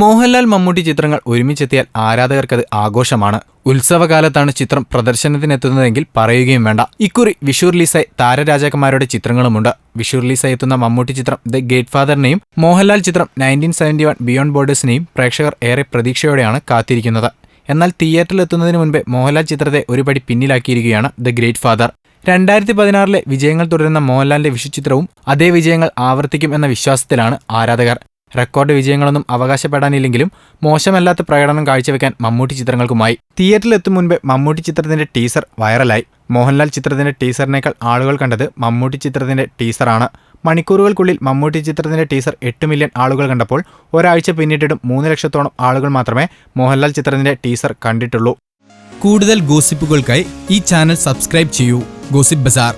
മോഹൻലാൽ മമ്മൂട്ടി ചിത്രങ്ങൾ ഒരുമിച്ചെത്തിയാൽ ആരാധകർക്കത് ആഘോഷമാണ്. ഉത്സവകാലത്താണ് ചിത്രം പ്രദർശനത്തിനെത്തുന്നതെങ്കിൽ പറയുകയും വേണ്ട. ഇക്കുറി വിഷു റിലീസായി താരരാജാക്കന്മാരുടെ ചിത്രങ്ങളുമുണ്ട്. വിഷു റിലീസായി എത്തുന്ന മമ്മൂട്ടി ചിത്രം ദ ഗേറ്റ് ഫാദറിനെയും മോഹൻലാൽ ചിത്രം നയന്റീൻ സെവന്റി വൺ ബിയോണ്ട് ബോർഡേഴ്സിനെയും പ്രേക്ഷകർ ഏറെ പ്രതീക്ഷയോടെയാണ് കാത്തിരിക്കുന്നത്. എന്നാൽ തിയേറ്ററിൽ എത്തുന്നതിന് മുൻപേ മോഹൻലാൽ ചിത്രത്തെ ഒരുപടി പിന്നിലാക്കിയിരിക്കുകയാണ് ദ ഗ്രേറ്റ് ഫാദർ രണ്ടായിരത്തി പതിനാറിലെ വിജയങ്ങൾ തുടരുന്ന മോഹൻലാലിന്റെ വിഷു ചിത്രവും അതേ വിജയങ്ങൾ ആവർത്തിക്കും എന്ന വിശ്വാസത്തിലാണ് ആരാധകർ. റെക്കോർഡ് വിജയങ്ങളൊന്നും അവകാശപ്പെടാനില്ലെങ്കിലും മോശമല്ലാത്ത പ്രകടനം കാഴ്ചവെക്കാൻ മമ്മൂട്ടി ചിത്രങ്ങൾക്കുമായി. തിയേറ്ററിലെത്തും മുൻപേ മമ്മൂട്ടി ചിത്രത്തിന്റെ ടീസർ വൈറലായി. മോഹൻലാൽ ചിത്രത്തിന്റെ ടീസറിനേക്കാൾ ആളുകൾ കണ്ടത് മമ്മൂട്ടി ചിത്രത്തിന്റെ ടീസറാണ്. മണിക്കൂറുകൾക്കുള്ളിൽ മമ്മൂട്ടി ചിത്രത്തിന്റെ ടീസർ എട്ട് മില്യൺ ആളുകൾ കണ്ടപ്പോൾ ഒരാഴ്ച പിന്നിട്ടിട്ടും മൂന്ന് ലക്ഷത്തോളം ആളുകൾ മാത്രമേ മോഹൻലാൽ ചിത്രത്തിന്റെ ടീസർ കണ്ടിട്ടുള്ളൂ. കൂടുതൽ ഗോസിപ്പുകൾക്കായി ഈ ചാനൽ സബ്സ്ക്രൈബ് ചെയ്യൂ. Gossip bazaar.